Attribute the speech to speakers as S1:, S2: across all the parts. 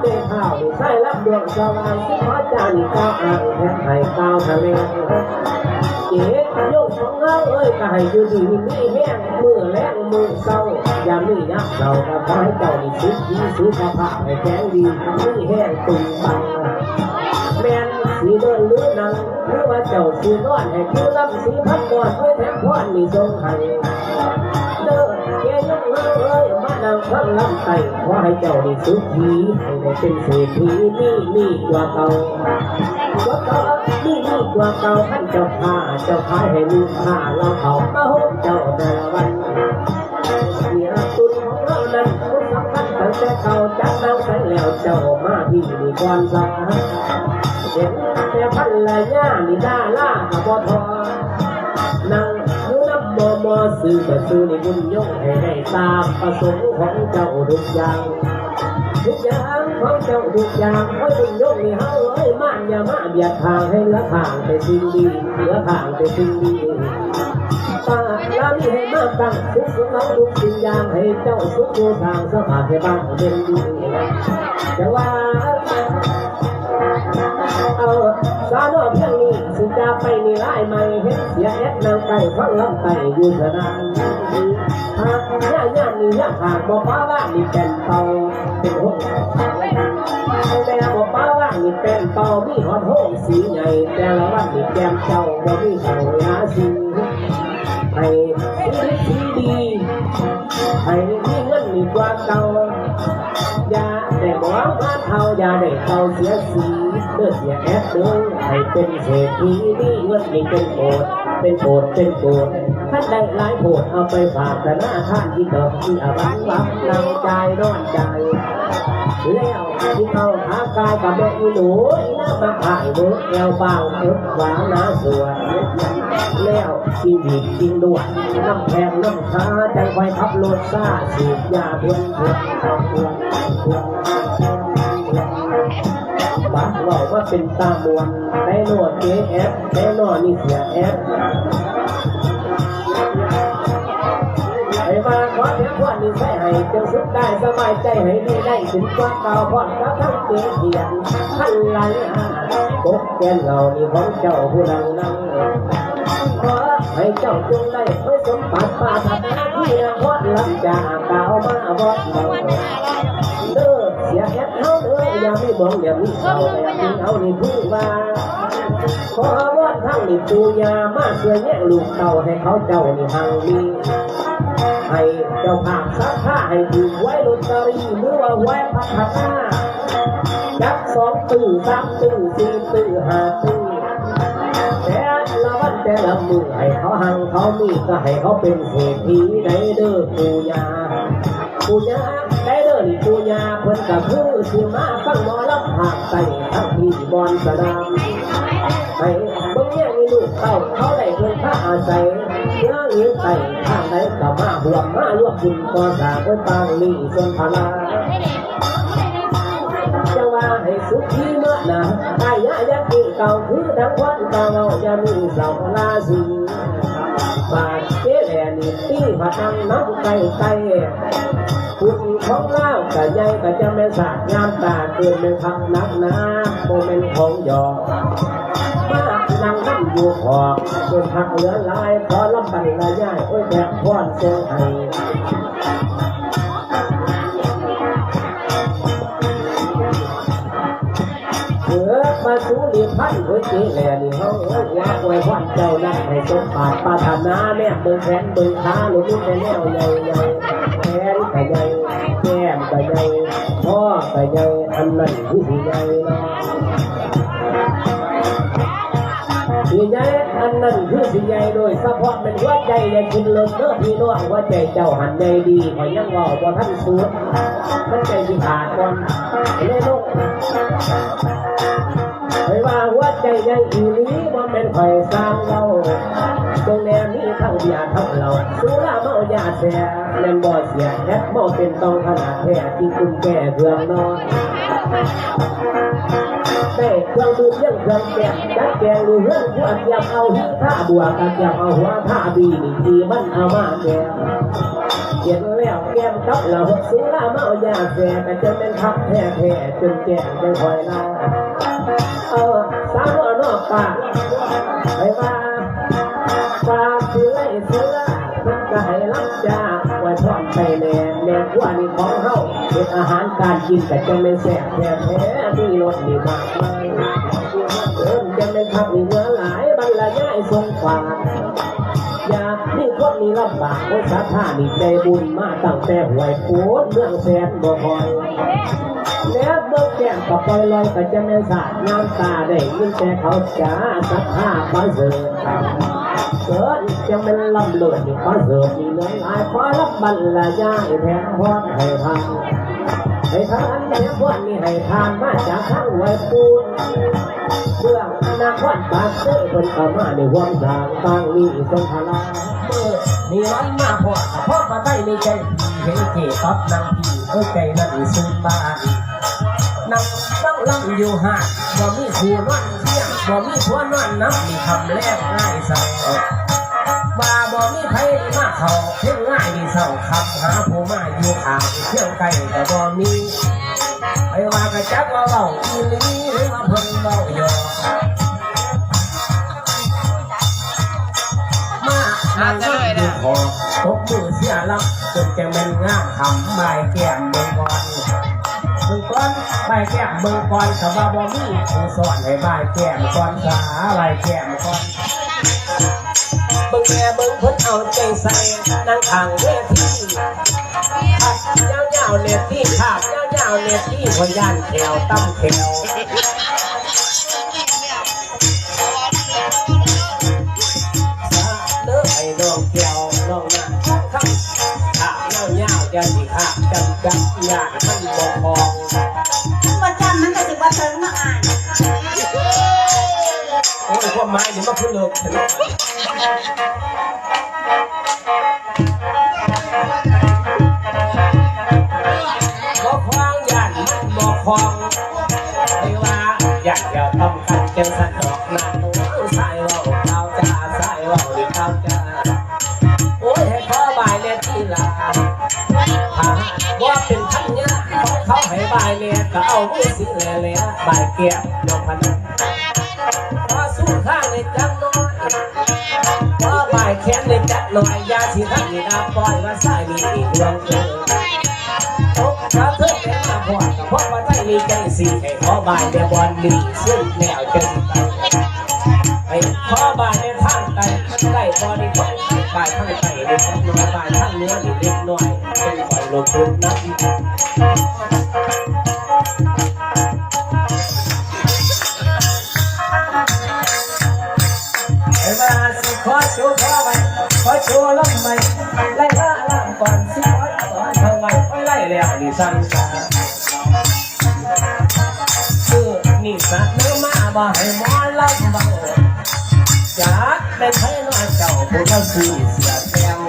S1: เจ้าข้าวใส่รับดวงสว่างที่พระจันทร์ก้าวอ่างแทนไห้ก้าวทะเลเจ๊ยกของเงาเอ้ยก็ให้อยู่ดีมีแห้งมือแรงมือเศร้าอย่ามียักเราก็ขอให้เจ้านี่สุขดีสุขภาพให้แข็งดีมีแห้งตุ่มบังแม่นสีเดินหรือนังหรือว่าเจ้าสีนอนให้ผู้รับสีพัดก่อนเพื่อแทนพรมีทรงให้เด้อแกยกเอ้ยาดังฟังลำไส้ขอให้เจ้าได้สุขีให้ได้เป็นเศรษฐีนี่นี่กว่าเก่าว่าเก่านี่นี่กว่าเก่าท่านเจ้าข้าเจ้าขาให้ลูกค้าเราเขามาหบเจ้าแต่ละวันเสียตุนของเรานั้นทุกสำคัญตั้งแต่เก่าจักเราใส่แล้วเจ้ามาที่มีความสาเห็นแต่พันละย่านี่ด้าล่ากับบ่ทอนั่ง มอมอซื้อก็ซื้อในบุญยกให้ได้ตามประสงค์ของเจ้าทุกอย่างทุกอย่างของเจ้าทุกอย่างเพราะบุญยกนี่เฮาเอ้ยมานอย่ามาเบียดทางให้ลือทางแต่สิ่งดีเหลือทางแต่สิ่งดีตาลามีให้มาตั้งสุกขของทุกสิ่งอย่างให้เจ้าสุขทางสภาพให้บ้านเป็นดีแต่ว่าเอาสาโนเพีย ไปนี่ไล่ไม่เห็นเสียแอดนางไก่ฟังลำไก่อยู่สนานหากย่าย่านี่ย่าหากบอกป้าว่านี่เป็นเตาเป็นห้องแต่บอกป้าว่านี่เป็นเตามีหอดหงสีใหญ่แต่ละวันนี่แก้มเจ้าบ่มีเสายาสีให้ชีที่ดีให้มีเงินมีกว่าเก่าอย่าได้หมองผ่านเท่าอย่าได้เก่าเสียสี เพื่อเสียแอดเด้อให้เป็นเศรษฐีมีเงินมีเป็นโอดเป็นโอดเป็นโกดท่านได้หลายโพดเอาไปฝากแต่หน้าท่านที่ดอกที่อวังวังนำใจนอนใจแล้วที่เขาหากายกับแม่อีหนูน้ามาขายเบิกแอวบางเอิบหวานน้าสวยแล้วชีวิตจริงด้วยน้ำแพงน้ำค้าจังไว้ขับรถซ่าสูบยาเพื่อนเพื่อนเพื่อนเพื่อน บักเราว่าเป็นตามวนได้หนวดเจแอฟได้หนอนี่เสียแอฟไอ้มาขอเพียงวันนี้ใส่ให้จงสุขได้สบายใจให้ดีได้ถึงความเก่าพอดกับทั้งเกียเขียนท่านไหลหาตกแกนเหล่านี้ของเจ้าผู้ดังนั้นขอให้เจ้าจงได้เพื่อสมบัติปาฐานาที่นพอดลำจากเก่ามาบอดเราเด้อ เฮาเด้ออย่ามีมองอย่ามีเศร้าอย่ามีเอานี่พูดว่าขอวอนทั้งนี่ปูยามาเสื่อแย่งลูกเต่าให้เขาเจ้านี่หังมีให้เจ้าภาพสักผ้าให้ถูกไว้ลอตเตอรี่หรือว่าไว้พัฒนาจักสองตื่นสามตื่นสี่ตื่นห้าตื่นแต่ละวันแต่ละมือให้เขาหังเขามีก็ให้เขาเป็นเศรษฐีได้เด้อปูยาปูยา นี่ปูยาเพิ่นก็คือสิมาฟังหมอลำภาคใต้ทั้งที่บอนสนามให้เบิ่งแย่มีลูกเต้าเขาได้เพิ่นค่าอาศัยเนื้อหรือไก่ทางใดก็มาบวมมาลวกบุญก่อสร้างไว้ปางนี้ส่วนพลาจะว่าให้สุขีเมื่อนะไอ้ยะยักษ์ที่เก่าคือดังควันเก่าอย่ามีเสาลาสีบาดเจแหลนี่ตีผัดนังน้ำไก่ไก่ คุณของเล่าก็ใหญ่ก็จะแม่สาดงามตาเกินเป็นพักนักนะโมเมนของหยอกมานั่งนั่งอยู่ขอบจนหักเหลือลายพอลำไปละย่ายโอ้ยแบบพรเสียงไห้เออมาสู่ลีพันเฮ้ยเจ๊แหล่นี่เขาเอ้ยว่าไว้พรเจ้านั่นให้สมปรารปรารถนาแม่เบิ่งแขนเบิ่งขาหรือมีแต่แนวใหญ่ ใหญ่แขนก็ใหญ่แก้มก็ใหญ่พ่อก็ใหญ่อันนั้นที่สิใหญ่เนาะสีใหญ่อันนั้นคือสีใหญ่โดยเฉพาะเป็นหัวใจอย่ากินเลิศเด้อพี่น้องหัวใจเจ้าหันใหญ่ดีขอยยังเว่าบ่ท่านสูดมันใจสิขาดก่อนเลยลูกให้ว่าหัวใจใหญ่อีหลีบ่เป็นข่อยสร้างเรา ยร์ทั้งเราสุราเมายาแซ่เล่นบ่เสียแอดบ่เป็นต้องขนาดแท้ที่คุณแก่เพื่อนนอนได้เครื่องดื่มยังเครื่องแกงจัดแกงหรือเรื่องหัวเทียมเอาหิ้งผ้าบัวกระเทียมเอาหัวผ้าบีนี่ทีมันเอามาแกงเย็นแล้วแก้มกับเราสุราเมายาแฝกจนเป็นทับแท้แท้จนแก่จังคอยลาเออสาวน้อนอกปากไปว่าานี่ของเฮาเป็นอาหารการกินแต่จะไม่แซ่บแท้แท้มีรสมีมากมายเริ่มจะเป็นทับมีเนื้อหลายบรรยายทรงฝากอยากมีคนมีลำบากคนสัทธามีใจบุญมาตั้งแต่หวยโคตรเมืองแสนบ่คอยแล้วเมื่อแก้มกับปล่อยลอยก็จะไม่สาดน้ำตาได้ยินแต่เขาจ๋าสัทธาบ้าเสิร์ เกิดจะเป็นลำเลือดนี่บ้าเสิร์ฟมีเนื้อลายขอรับบรรลายาแทนพอดให้ทานให้ทานแทนพอดนี่ให้ทานมาจากข้างหวยปูนเรื่องอนาคตปากเสื้อเป็นกามาในห่วงทางบางมีสงพลามมีร้อยมาพอกับพ่อมาได้ในใจเห็นเจตับนางพี่เอ้ยใจนั่นสุดบ้านนั่งตั้งลำอยู่ห่างบ่มีคู่นอนเที่ยง บ่มีผัวนอนน้ำมีคำแรกง่ายใส่ว่าบ่มีไผมาเขาเพียงง่ายดีเศร้าคำหาผู้มาอยู่ข้างเที่ยวไกลแต่บ่มีไอ้ว่ากระจักว่าเบาอีลีหรือว่าเพิ่นเบาหยอกมานั่งอยู่คอตบมือเสียลำจนแกมันง่ามทำใบแก้มมืองก่อน มืองก่อนใบแก้มมืองก่อนแต่ว่าบ่มีผู้สอนให้ใบแก้มก่อนสาใบแก้มก่อนบิ่งแม่บิ่งพิ่นเอาใจใส่นั่งทางเวทีขับยาวๆเน็ตที่ขับยาวๆเน็ตที่พยานแถวตั้มแถวเลิกไอ้น้องแก้วน้องนาขับขับยาวๆจะสิขับ จำจับงานมันบ่พอง
S2: ว่าจำมันก็สิว่าเธอมาอ่าน
S1: โอ้ยความหมายเดี๋ยวมาพูดเลิกเถอะบ่ควางยานมันบ่ควางไม่ว่าอยากจะทำกันจังสันอกนาโน้สายว่าข้าจ้าสายว่าหรือข้าจ้าโอ้ยให้ขอบายเนี่ยที่ลา หาว่าเป็นทัญญาของเขาให้บายเนี่ยก็เอามือสิแหล่แหล่บายเกียบยกพนันพอสู้ข้างในจังน้อยพอบายแขนในจักหน่อยยาสิทันนี่นาปล่อยว่าสายมีอีกดวงเธอตกกระเทิบเป็นาพอกับพวกมาได้มีใจสีให้ขอบายในบอลดีซึ่งแนวจะสิไป บายทางไตในสมน้อยบายทางเนื้อดีเล็กน้อยเป็นคอยลงทุนนับไอ้มาสิขอชูขอไปขอชูลำไปไล่ละลำก่อนสิขอสอทางไว้ไว้ไล่แล้วนี่สั่งสาคือนี่สัตว์เนื้อมาบ่ให้มอลำบาจาก เป็นไทยน้อยเจ้าผู้เท่าสื่อเสียแซว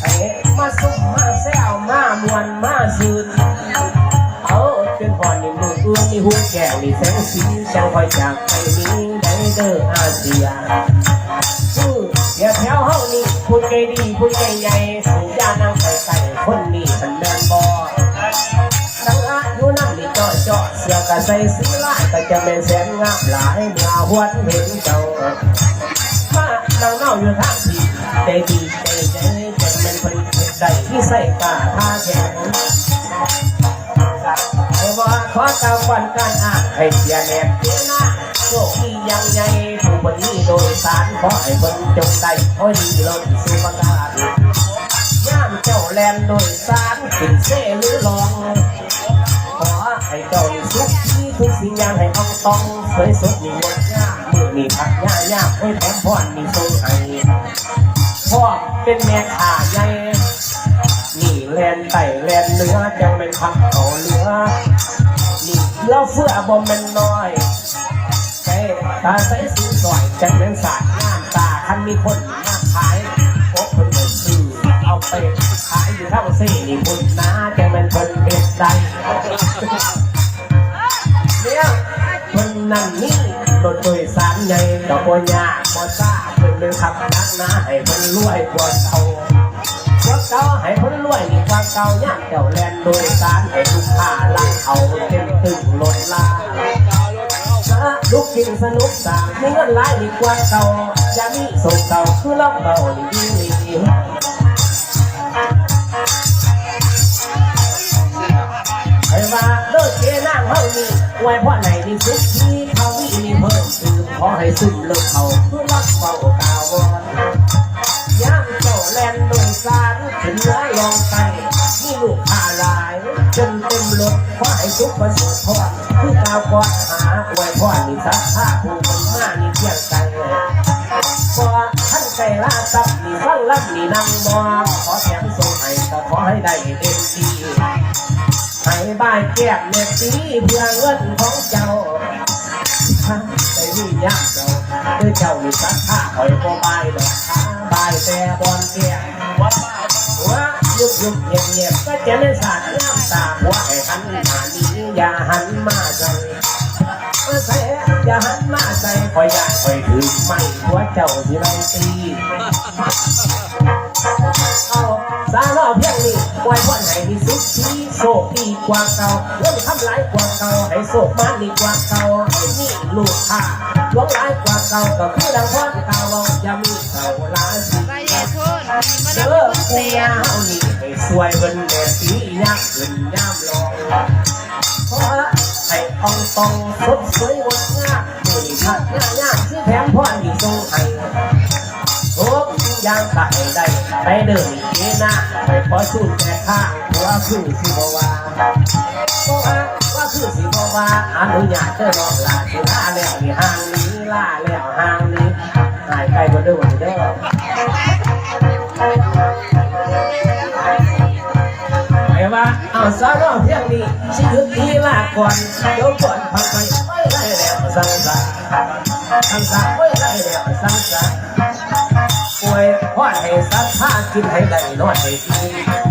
S1: ไอ้มาซุ่มาแซวมามวนมาสืดเอาจนพอนี่มืออื่นนี่หูแก้วนี่แสงสีจังคอยจากไปนี้ได้เด้ออาเซียคืออย่าแถวเฮานี่พูดใจดีพูดใจใหญ่สัญญานั่งไปไกลคนนี้มันแม่นบ่นังอาอยุนั่งนี่จ่อจ่อเสื้อกะใส่สีลายก็จะเป็นแสนงามหลายเมื่อหวนเห็นเจ้า อยู่ทางทีใจดีใจใจจนเป็นคนใจที่ใส่ตาท่าแข็งแต่ว่าขอตามวันการอ่านให้เสียแนบเสียหน้าโชคดียังไงผู้บนนี้โดยสารขอให้บนจงได้โอ้ยดีลงสุภาพย่ามเจ้าแลนโดยสารขึ้นเซ่หรือลองขอให้เจ้าสุขที่ทุกสิ่งอย่างให้อ่องตองสวยสดมีงดงาม มือนี่ผักหญ้าหญ้าโอ้ยแถมพรมีทรงให้พ่อเป็นแม่ข่าใหญ่นี่แลนไต่แลนเนื้อจังเป็นคำเขาเหลือนี่เราเฟื่อบ่แมันน้อยใจตาใสสีสวยจังเป็นสาดงามตาคันมีคนมาขายพบคนเดินซื้อเอาไปขายอยู่เท่าเสี่นี่คุณนะจังเป็นคนเด็ดใจ นี่นนี่รถโดยสารใหญ่กับบ่ยากบ่ซ่าเพิ่นเลยขับนักหนาให้เพิ่นรวยกว่าเขากว่าเก่าให้เพิ่นรวยกว่าเก่ายามเจ้าแลนโดยสารให้ลูกค้าลังเอาเต็มตึงรถลาลูกกินสนุกสามมีเงินหลายดีกว่าเก่าอย่ามีส่งเก่าคือเราเก่านี่ดีไอ้ว่าเลิกเกนั่งเฮานี่ไว้พราะไหนนี่สุดที่ เขาวินี่เพิ่มคือขอให้ซึมเลิกเขาเพื่อรักเบากาวอนย่างเจ้าแลนโดยสารถึงเนื้อลองไปนี่ลูกค้าลาย จนเต็มรถขอให้ทุกประสบพรคือกาวกอดหาไว้พราะนี่สักผ้าผู้คนมานี่เที่ยงใจพอท่านไก่ลาตับนี่ฟังลำนี่นั่งมองขอแถมส่งให้ก็ขอให้ได้เต็มที่ให้บ้านแก้มเน็ตตีเพื่อเงินของ คือเจ้ามีสักข้าคอยก็บายดอกข้าบายแต่บอลแก้มว่าว่ายุบยุบเงียบเงียบก็จะไม่สาดน้ำตาว่าให้หันมานี้อย่าหันมาใส่มาใส่อย่าหันมาใส่คอยยากคอยถือไม่หัวเจ้าสิไรตี พียงนี้ไว้วันไหนมีสุขที่โชคดีกว่าเก่าเรื่องทำร้ายกว่าเก่าให้โชคมานดีกว่าเก่าให้มีลูกค้าหลวงร้ายกว่าเก่าก็คือดังพรเก่าอย่ามีเก่าล้าสิ
S3: ไปยายพูดมา
S1: เจ
S3: ดับ
S1: อ
S3: เบิ้ล
S1: เสีย
S3: ย
S1: เฮานี่ให้สวยเบิ่นเด็ดสียักษ์ขึ้นย่ำลองเพราะให้อองตองสดสวยงดงามนี่ชัดงามงามที่แถมพรที่ทรงให้ ได้ไปเดินเกหน้าไปขอสูดแต่ข้าว่าคือสิบว่าบอกว่าว่าคือสิบว่าอนุญาตเจ้าน้องลาสิลาแล้วนี่ห่างนี้ลาแล้วห่างนี้หายไปบ่เด้อบ่เด้อว่าเอาสาวรอเพียงนี้สิหยุดทีลาก่อนเดี๋ยวก่อนพักไปไม่ได้แล้วสังสารสังสารไม่ได้แล้วสังสาร วยพอดให้สักผ้ากินให้ได้นอนให้ดี